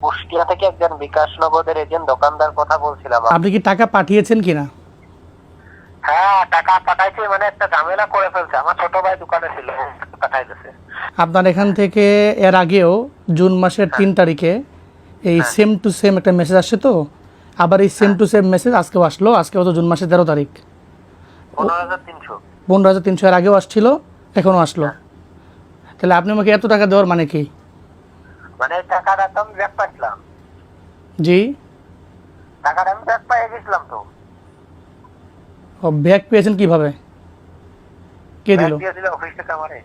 কুষ্টিয়া থেকে একজন বিকাশ নগদের এজেন্ট দোকানদার কথা বলছিলাম। আপনি কি টাকা পাঠিয়েছেন কিনা? হ্যাঁ টাকা পাঠাইছে মানে একটা ঝামেলা করে ফেলছে। আমার ছোট ভাই দোকানে ছিল পাঠাই দিছে আপনার এখান থেকে এর আগেও জুন মাসের তিন তারিখে এই সেম টু সেম একটা মেসেজ আসছে তো? আবার এই সেম টু সেম মেসেজ আজকেও আসলো আজকেও তো জুন মাসের তেরো তারিখ। পনেরো হাজার তিনশো। পনেরো হাজার তিনশো এর আগেও আসছিল এখনও আসলো। তাহলে আপনি আমাকে এত টাকা দেওয়ার মানে কি? মানে টাকাটা তো আমি ব্যাগ পাইছিলাম। জি? টাকাটা আমি ব্যাগ পাইয়ে গেছিলাম তো। ও ব্যাগ পেয়েছেন কীভাবে? কে দিল? অফিস থেকে আমারে।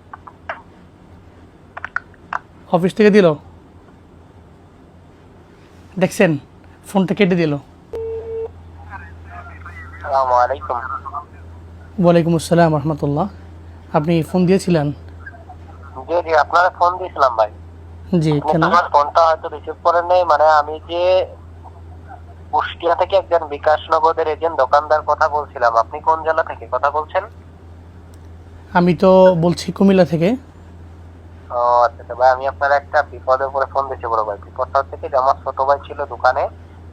অফিস থেকে দিল? দেখছেন ফোনটা কেটে দিল। ওয়ালাইকুম আসসালাম রহমতুল্লাহ। আপনি ফোন দিয়েছিলেন? জি জি আপনারা ফোন দিয়েছিলাম ভাই। জি কেন আমার ফোনটা হয়তো রিসিভ করেন নাই মানে আমি যে কুষ্টিয়া থেকে একজন বিকাশ নগদের এজেন্ট দোকানদার কথা বলছিলাম আপনি কোন জেলা থেকে কথা বলছেন? আমি তো বলছি কুমিল্লা থেকে। ও আচ্ছা আচ্ছা ভাই আমি আপনার একটা বিপদের উপরে ফোন দিয়েছি বড় ভাই। বিপদটা হচ্ছে কি যে আমার ছোট ভাই ছিল দোকানে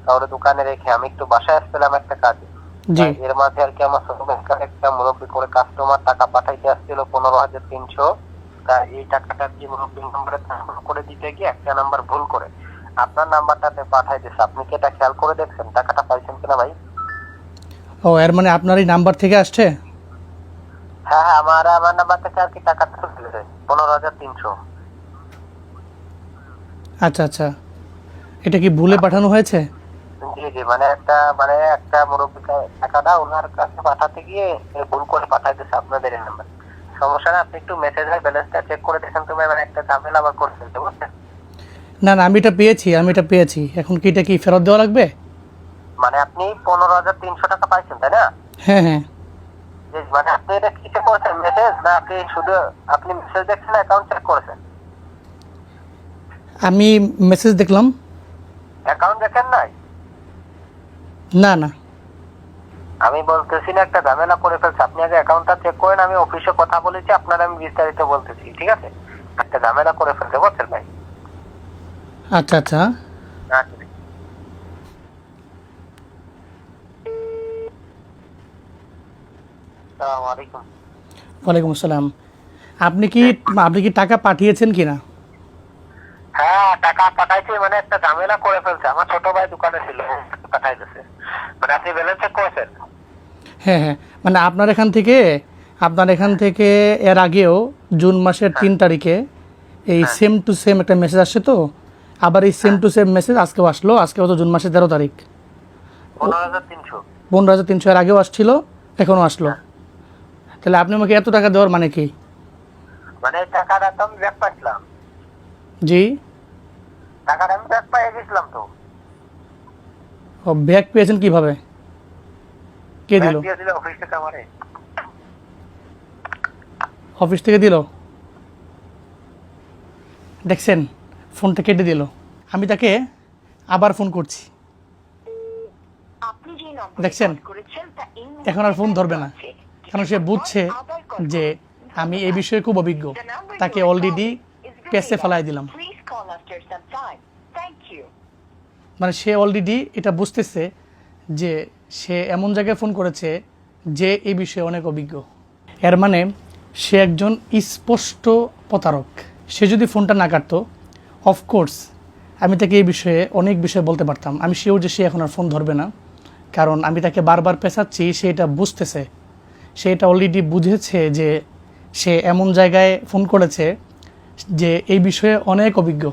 কাউরে দোকানে রেখে আমি একটু বাসায় আসছিলাম একটা কাজে। জি। এর মাঝে আর কি আমার ছোট ভাইকার একটা মুরব্বী করে কাস্টমার টাকা পাঠাইতে আসছিল পনেরো হাজার তিনশো। তা এই টাকাটা কি মুরব্বী নাম্বারে ট্রান্সফার করে দিতে গিয়ে একটা নাম্বার ভুল করে। আপনার নাম্বারটাতে পাঠাই দিচ্ছে আপনি কি এটা খেয়াল করে দেখছেন? টাকাটা পাইছেন কিনা ভাই? ও এর মানে আপনার এই নাম্বার থেকে আসছে? হ্যাঁ হ্যাঁ আমার আমার নাম্বার থেকে আর কি টাকাটা তুলেছে পনেরো হাজার তিনশো। আচ্ছা আচ্ছা। এটা কি ভুলে পাঠানো হয়েছে? জি জি মানে একটা মানে একটা মুরব্বী টাকাটা ওনার কাছে পাঠাতে গিয়ে ভুল করে পাঠাই দিচ্ছে আপনাদের এই নাম্বার সমস্যা না আপনি একটু মেসেজের ব্যালেন্সটা চেক করে দেখেন তুমি মানে একটা ঝামেলা আবার করে ফেলতে বুঝছেন? না না আমি এটা পেয়েছি আমি এটা পেয়েছি। এখন কি এটা কি ফেরত দেওয়া লাগবে? মানে আপনি পনেরো হাজার তিনশো টাকা পাইছেন তাই না? হ্যাঁ হ্যাঁ। মানে আপনি এটা কিসে করেছেন মেসেজ না আপনি শুধু আপনি মেসেজ দেখছেন অ্যাকাউন্ট চেক করেছেন? আমি মেসেজ দেখলাম। অ্যাকাউন্ট দেখেন নাই? না না। আমি বলতেছি না একটা ঝামেলা করে ফেলছে। আপনি আগে অ্যাকাউন্টটা চেক করেন আমি অফিসে কথা বলেছি আপনার আমি বিস্তারিত বলতেছি ঠিক আছে? একটা ঝামেলা করে ফেলতে বুঝছেন ভাই? আচ্ছা আচ্ছা। ওয়ালাইকুম আসসালাম। আপনি কি আপনি কি টাকা পাঠিয়েছেন কিনা? হ্যাঁ টাকা পাঠাইছে মানে একটা ঝামেলা করে ফেলছে। আমার ছোট ভাই দোকানে ছিল পাঠাই দিছে মানে আপনি ব্যালেন্স চেক করেছেন? হ্যাঁ হ্যাঁ। মানে আপনার এখান থেকে আপনার এখান থেকে এর আগেও জুন মাসের তিন তারিখে এই সেম টু সেম একটা মেসেজ আসছে তো? আবার এই সেম টু সেম মেসেজ আজকেও আসলো। আজকেও তো জুন মাসের তেরো তারিখ। পনেরো হাজার তিনশো। এর আগেও আসছিল এখনও আসলো। তাহলে আপনি আমাকে এত টাকা দেওয়ার মানে কি? মানে টাকাটা তো আমি ব্যাগ পাইছিলাম। জি। টাকাটা আমি ব্যাগ পাইয়ে গেছিলাম তো। ও ব্যাক পেয়েছেন কীভাবে? কে দিল? অফিস থেকে আমারে। অফিস থেকে দিল? দেখছেন ফোনটা কেটে দিল। আমি তাকে আবার ফোন করছি। আপনি যে নম্বরে দেখছেন? এখন আর ফোন ধরবে না। কারণ সে বুঝছে যে আমি এই বিষয়ে খুব অভিজ্ঞ। তাকে অলরেডি পেসে. ফেলাই দিলাম. মানে সে অলরেডি এটা বুঝতেছে যে সে এমন জায়গায় ফোন করেছে যে এই বিষয়ে অনেক অভিজ্ঞ। এর মানে সে একজন স্পষ্ট প্রতারক। সে যদি ফোনটা না কাটতো অফকোর্স আমি তাকে এই বিষয়ে অনেক বিষয়ে বলতে পারতাম। আমি শিওর যে সে এখন আর ফোন ধরবে না। কারণ আমি তাকে বারবার পেঁচাচ্ছি, সে এটা বুঝতেছে। সে এটা অলরেডি বুঝেছে যে সে এমন জায়গায় ফোন করেছে যে এই বিষয়ে অনেক অভিজ্ঞ।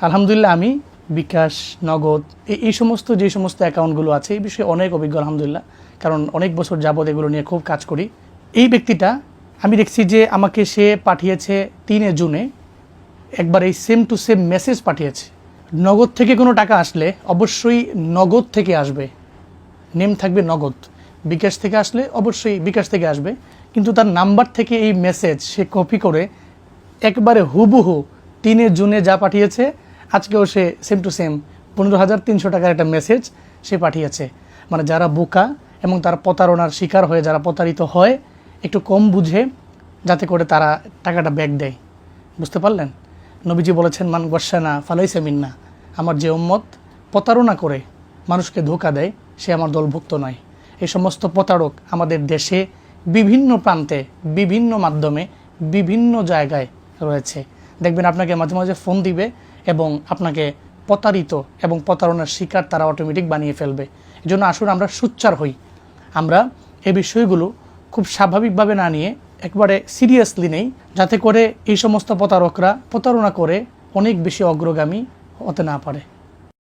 আলহামদুলিল্লাহ, আমি বিকাশ, নগদ এই সমস্ত যে সমস্ত অ্যাকাউন্টগুলো আছে, এই বিষয়ে অনেক অভিজ্ঞ, আলহামদুলিল্লাহ। কারণ অনেক বছর যাবৎ এগুলো নিয়ে খুব কাজ করি। এই ব্যক্তিটা, আমি দেখছি যে আমাকে সে পাঠিয়েছে তিনে জুনে। একবার এই সেম টু সেম মেসেজ পাঠিয়েছে। নগদ থেকে কোনো টাকা আসলে অবশ্যই নগদ থেকে আসবে। নেম থাকবে নগদ। বিকাশ থেকে আসলে অবশ্যই বিকাশ থেকে আসবে। কিন্তু তার নাম্বার থেকে এই মেসেজ সে কপি করে একবারে হুবহু তিনে জুনে যা পাঠিয়েছে আজকেও সে সেম টু সেম পনেরো হাজার তিনশো টাকার একটা মেসেজ সে পাঠিয়েছে। মানে যারা বোকা এবং তারা প্রতারণার শিকার হয়ে যারা প্রতারিত হয়, একটু কম বুঝে যাতে করে তারা টাকাটা ব্যাক দেয়। বুঝতে পারলেন? নবীজি বলেছেন, মান গসানা ফালাইসে মিন্না। আমার যে উম্মত প্রতারণা করে মানুষকে ধোকা দেয়, সে আমার দলভুক্ত নয়। এই সমস্ত প্রতারক আমাদের দেশে বিভিন্ন প্রান্তে, বিভিন্ন মাধ্যমে, বিভিন্ন জায়গায় রয়েছে। দেখবেন আপনাকে মাঝে মাঝে ফোন দিবে এবং আপনাকে প্রতারিত এবং প্রতারণার শিকার তারা অটোমেটিক বানিয়ে ফেলবে। এই জন্য আসুন আমরা সুচ্চার হই। আমরা এই বিষয়গুলো খুব স্বাভাবিকভাবে না নিয়ে একবারে সিরিয়াসলি নেই, যাতে করে এই সমস্ত প্রতারকরা প্রতারণা করে অনেক বেশি অগ্রগামী হতে না পারে।